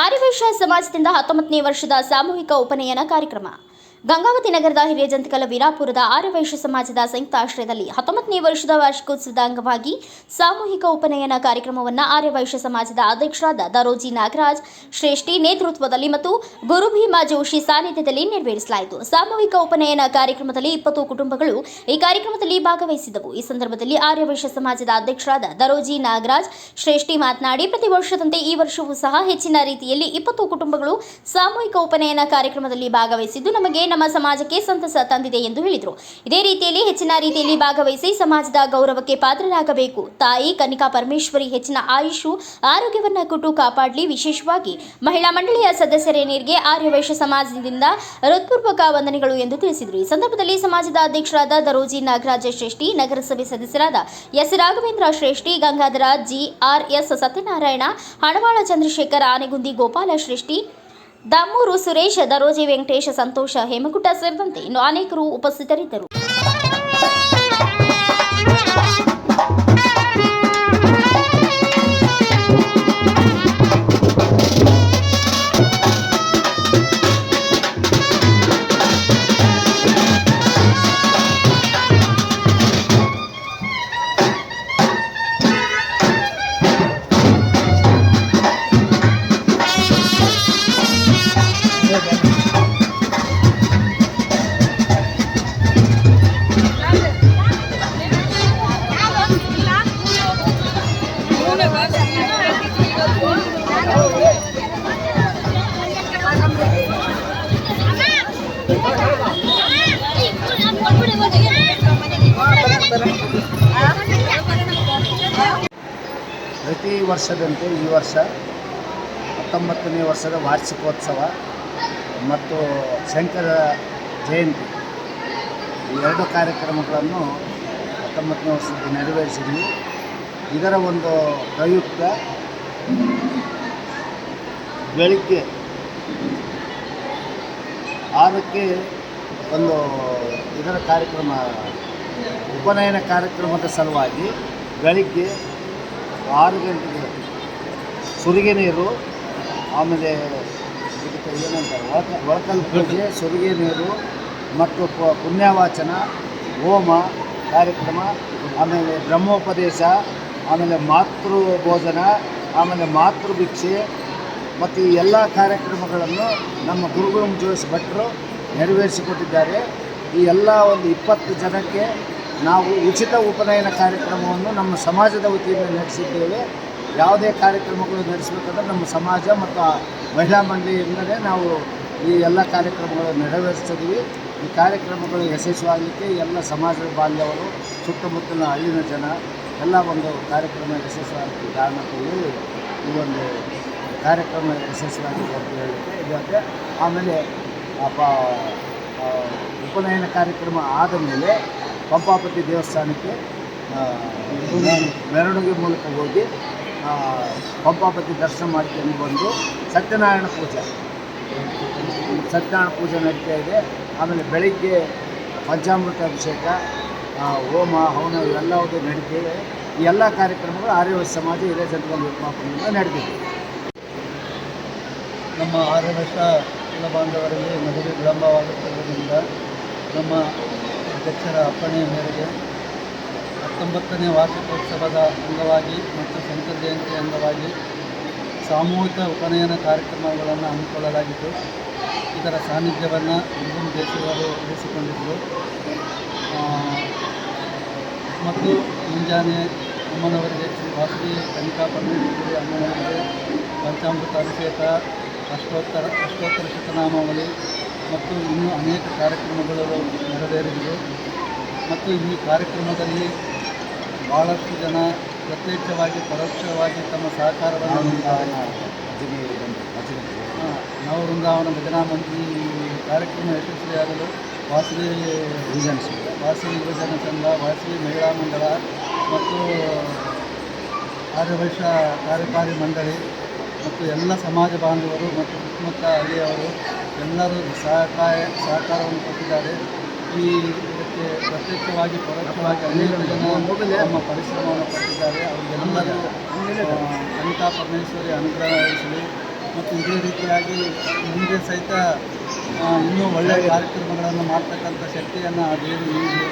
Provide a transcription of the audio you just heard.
ಆರ್ಯವೈಶ್ಯ ಸಮಾಜದಿಂದ ಹತ್ತೊಂಬತ್ತನೇ ವರ್ಷದ ಸಾಮೂಹಿಕ ಉಪನಯನ ಕಾರ್ಯಕ್ರಮ. ಗಂಗಾವತಿ ನಗರದ ಹಿರಿಯ ಜಂತಕಲ ವೀರಾಪುರದ ಆರ್ಯವೈಶ್ಯ ಸಮಾಜದ ಸಂಯುಕ್ತ ಆಶ್ರಯದಲ್ಲಿ ಹತ್ತೊಂಬತ್ತನೇ ವರ್ಷದ ವಾರ್ಷಿಕೋತ್ಸವದ ಅಂಗವಾಗಿ ಸಾಮೂಹಿಕ ಉಪನಯನ ಕಾರ್ಯಕ್ರಮವನ್ನು ಆರ್ಯವೈಶ್ಯ ಸಮಾಜದ ಅಧ್ಯಕ್ಷರಾದ ದರೋಜಿ ನಾಗರಾಜ್ ಶ್ರೇಷ್ಠಿ ನೇತೃತ್ವದಲ್ಲಿ ಮತ್ತು ಗುರು ಭೀಮಾ ಜೋಶಿ ಸಾನ್ನಿಧ್ಯದಲ್ಲಿ ನೆರವೇರಿಸಲಾಯಿತು. ಸಾಮೂಹಿಕ ಉಪನಯನ ಕಾರ್ಯಕ್ರಮದಲ್ಲಿ ಇಪ್ಪತ್ತು ಕುಟುಂಬಗಳು ಈ ಕಾರ್ಯಕ್ರಮದಲ್ಲಿ ಭಾಗವಹಿಸಿದವು. ಈ ಸಂದರ್ಭದಲ್ಲಿ ಆರ್ಯವೈಶ್ಯ ಸಮಾಜದ ಅಧ್ಯಕ್ಷರಾದ ದರೋಜಿ ನಾಗರಾಜ್ ಶ್ರೇಷ್ಠಿ ಮಾತನಾಡಿ, ಪ್ರತಿ ವರ್ಷದಂತೆ ಈ ವರ್ಷವೂ ಸಹ ಹೆಚ್ಚಿನ ರೀತಿಯಲ್ಲಿ ಇಪ್ಪತ್ತು ಕುಟುಂಬಗಳು ಸಾಮೂಹಿಕ ಉಪನಯನ ಕಾರ್ಯಕ್ರಮದಲ್ಲಿ ಭಾಗವಹಿಸಿದ್ದು, ನಮಗೆ ನಮ್ಮ ಸಮಾಜಕ್ಕೆ ಸಂತಸ ತಂದಿದೆ ಎಂದು ಹೇಳಿದರು. ಇದೇ ರೀತಿಯಲ್ಲಿ ಹೆಚ್ಚಿನ ರೀತಿಯಲ್ಲಿ ಭಾಗವಹಿಸಿ ಸಮಾಜದ ಗೌರವಕ್ಕೆ ಪಾತ್ರರಾಗಬೇಕು. ತಾಯಿ ಕನಿಕಾ ಪರಮೇಶ್ವರಿ ಹೆಚ್ಚಿನ ಆಯುಷು, ಆರೋಗ್ಯವನ್ನು ಕೊಟ್ಟು ಕಾಪಾಡಲಿ. ವಿಶೇಷವಾಗಿ ಮಹಿಳಾ ಮಂಡಳಿಯ ಸದಸ್ಯರೇನಿಯರಿಗೆ ಆರ್ಯವೈಶ್ಯ ಸಮಾಜದಿಂದ ಹೃತ್ಪೂರ್ವಕ ವಂದನೆಗಳು ಎಂದು ತಿಳಿಸಿದರು. ಈ ಸಂದರ್ಭದಲ್ಲಿ ಸಮಾಜದ ಅಧ್ಯಕ್ಷರಾದ ದರೋಜಿ ನಾಗರಾಜ ಶ್ರೇಷ್ಠಿ, ನಗರಸಭೆ ಸದಸ್ಯರಾದ S Raghavendra Shreshti, Gangadhara G R S Satyanarayana, Hanavala Chandrashekhar Anegundi Gopala Shreshti Dammur Suresh Daroji Venkatesha Santosha Hemakuta ಸೇರಿದಂತೆ ಇನ್ನು ಅನೇಕರು ಉಪಸ್ಥಿತರಿದ್ದರು. ಪ್ರತಿ ವರ್ಷದಂತೆ ಈ ವರ್ಷ ಹತ್ತೊಂಬತ್ತನೇ ವರ್ಷದ ವಾರ್ಷಿಕೋತ್ಸವ ಮತ್ತು ಶಂಕರ ಜಯಂತಿ. ಈ ಎರಡು ಕಾರ್ಯಕ್ರಮಗಳನ್ನು ಹತ್ತೊಂಬತ್ತನೇ ವರ್ಷದಲ್ಲಿ ನೆರವೇರಿಸಿದ್ವಿ. ಇದರ ಒಂದು ಪ್ರಯುಕ್ತ ಬೆಳಿಗ್ಗೆ ಆರಕ್ಕೆ ಒಂದು ಇದರ ಕಾರ್ಯಕ್ರಮ, ಉಪನಯನ ಕಾರ್ಯಕ್ರಮದ ಸಲುವಾಗಿ ಬೆಳಿಗ್ಗೆ ಆರು ಗಂಟೆಗೆ ಸುರಿಗೆ ನೀರು, ಆಮೇಲೆ ಇದಕ್ಕೆ ಏನಂತಾರೆ, ಒಳಕ ಒಳಕಲ್ ಪೂಜೆ ಸುರಿಗೆ ನೀರು ಮತ್ತು ಪುಣ್ಯವಾಚನ, ಹೋಮ ಕಾರ್ಯಕ್ರಮ, ಆಮೇಲೆ ಬ್ರಹ್ಮೋಪದೇಶ ಆಮೇಲೆ ಮಾತೃ ಭೋಜನ ಆಮೇಲೆ ಮಾತೃ ಭಿಕ್ಷೆ ಮತ್ತು ಈ ಎಲ್ಲ ಕಾರ್ಯಕ್ರಮಗಳನ್ನು ನಮ್ಮ ಗುರುಗಳು ಜೋಯಿಸ್ ಭಟ್ರು ನೆರವೇರಿಸಿಕೊಟ್ಟಿದ್ದಾರೆ. ಈ ಎಲ್ಲ ಒಂದು ಇಪ್ಪತ್ತು ಜನಕ್ಕೆ ನಾವು ಉಚಿತ ಉಪನಯನ ಕಾರ್ಯಕ್ರಮವನ್ನು ನಮ್ಮ ಸಮಾಜದ ವತಿಯಿಂದ ನಡೆಸಿದ್ದೇವೆ. ಯಾವುದೇ ಕಾರ್ಯಕ್ರಮಗಳು ನಡೆಸಬೇಕಂದ್ರೆ ನಮ್ಮ ಸಮಾಜ ಮತ್ತು ಮಹಿಳಾ ಮಂಡಳಿಯಿಂದಲೇ ನಾವು ಈ ಎಲ್ಲ ಕಾರ್ಯಕ್ರಮಗಳನ್ನು ನೆರವೇರಿಸ್ತಿದ್ದೀವಿ ಈ ಕಾರ್ಯಕ್ರಮಗಳು ಯಶಸ್ವಿಯಾಗಲಿಕ್ಕೆ ಎಲ್ಲ ಸಮಾಜದ ಬಾಲ್ಯವರು ಸುತ್ತಮುತ್ತಲಿನ ಹಳ್ಳಿನ ಜನ ಎಲ್ಲ ಒಂದು ಕಾರ್ಯಕ್ರಮ ಯಶಸ್ವಿಯಾಗಿ ಕಾರಣದಲ್ಲಿ ಈ ಒಂದು ಕಾರ್ಯಕ್ರಮ ಯಶಸ್ವಿಯಾಗಿದೆ ಅಂತ ಹೇಳಲಿಕ್ಕೆ ಇದಕ್ಕೆ ಆಮೇಲೆ ಪ ಉಪನಯನ ಕಾರ್ಯಕ್ರಮ ಆದ ಮೇಲೆ ಪಂಪಾಪತಿ ದೇವಸ್ಥಾನಕ್ಕೆ ಮೆರವಣಿಗೆ ಮೂಲಕ ಹೋಗಿ ಪಂಪಾಪತಿ ದರ್ಶನ ಮಾಡ್ಕೊಂಡು ಬಂದು ಸತ್ಯನಾರಾಯಣ ಪೂಜೆ. ಸತ್ಯನಾರಾಯಣ ಪೂಜೆ ನಡೀತಾ ಇದೆ. ಆಮೇಲೆ ಬೆಳಿಗ್ಗೆ ಪಂಚಾಮೃತ ಅಭಿಷೇಕ ಹೋಮ, ಹವನ ಇವೆಲ್ಲವೂ ನಡೆದಿದೆ ಈ ಎಲ್ಲ ಕಾರ್ಯಕ್ರಮಗಳು ಆರ್ಯ ಸಮಾಜ ಹಿರಿಯ ಜನಗಳ ನಿರ್ಮಾಪನೆಯಿಂದ ನಡೆದಿದೆ. ನಮ್ಮ ಆರ್ಯವಶ ಕುಲ ಬಾಂಧವರಲ್ಲಿ ಮದುವೆ ವಿಳಂಬವಾಗುತ್ತಿರುವುದರಿಂದ ನಮ್ಮ ಅಧ್ಯಕ್ಷರ ಅಪ್ಪಣೆಯ ಮೇರೆಗೆ ಹತ್ತೊಂಬತ್ತನೇ ವಾರ್ಷಿಕೋತ್ಸವದ ಅಂಗವಾಗಿ ಮತ್ತು ಸಂತ ಜಯಂತಿ ಅಂಗವಾಗಿ ಸಾಮೂಹಿಕ ಉಪನಯನ ಕಾರ್ಯಕ್ರಮಗಳನ್ನು ಹಮ್ಮಿಕೊಳ್ಳಲಾಗಿದ್ದು, ಇದರ ಸಾನ್ನಿಧ್ಯವನ್ನು ಹಿಂದಿನ ದೇಶದವರು ವಹಿಸಿಕೊಂಡಿದ್ದರು ಮತ್ತು ಮುಂಜಾನೆ ಅಮ್ಮನವರಿಗೆ ಶ್ರೀ ವಾಸುದೇವ ಕನಿಕಾ ಪರಮೇಶ್ವರಿ ಅಮ್ಮನವರಿಗೆ ಪಂಚಾಮೃತ ಅಭಿಷೇಕ ಅಷ್ಟೋತ್ತರ ಅಷ್ಟೋತ್ತರ ಶತನಾಮಾವಳಿ ಮತ್ತು ಇನ್ನೂ ಅನೇಕ ಕಾರ್ಯಕ್ರಮಗಳು ನೆರವೇರಿದವು. ಮತ್ತು ಈ ಕಾರ್ಯಕ್ರಮದಲ್ಲಿ ಭಾಳಷ್ಟು ಜನ ಪ್ರತ್ಯಕ್ಷವಾಗಿ ಪರೋಕ್ಷವಾಗಿ ತಮ್ಮ ಸಹಕಾರವನ್ನು ನೀಡಿದ್ದಾರೆ. ವೃಂದಾವನ ನವವೃಂದಾವನ ಭಜನಾ ಮಂದಿ ಕಾರ್ಯಕ್ರಮ ಯಶಸ್ವಿಯಾಗಲು ವಾಸುದೇವಿ ರೀಸನ್ಸ್ ವಾಸವಿ ಯುವಜನ ಸಂಘ ವಾಸವಿ ಮಹಿಳಾ ಮಂಡಳ ಮತ್ತು ಆರ್ಯವೈಶ್ಯ ಕಾರ್ಯಕಾರಿ ಮಂಡಳಿ ಮತ್ತು ಎಲ್ಲ ಸಮಾಜ ಬಾಂಧವರು ಮತ್ತು ಸುತ್ತಮುತ್ತ ಹಳ್ಳಿಯವರು ಎಲ್ಲರೂ ಸಹಕಾರ ಸಹಕಾರವನ್ನು ಕೊಟ್ಟಿದ್ದಾರೆ. ಈ ಇದಕ್ಕೆ ಪ್ರತ್ಯಕ್ಷವಾಗಿ ಪರೋಕ್ಷವಾಗಿ ಅನೇಕ ಜನ ನಮ್ಮ ಪರಿಶ್ರಮವನ್ನು ಪಟ್ಟಿದ್ದಾರೆ ಅವರಿಗೆಲ್ಲರೂ ಅನಿತಾ ಪರಮೇಶ್ವರಿ ಅನುಗ್ರಹ ವಹಿಸಲಿ. ಮತ್ತು ಇದೇ ರೀತಿಯಾಗಿ ಮುಂದೆ ಸಹಿತ ಇನ್ನೂ ಒಳ್ಳೆಯ ಕಾರ್ಯಕ್ರಮಗಳನ್ನು ಮಾಡ್ತಕ್ಕಂಥ ಶಕ್ತಿಯನ್ನು ಆ ದೇವಿ ನೀಡಿ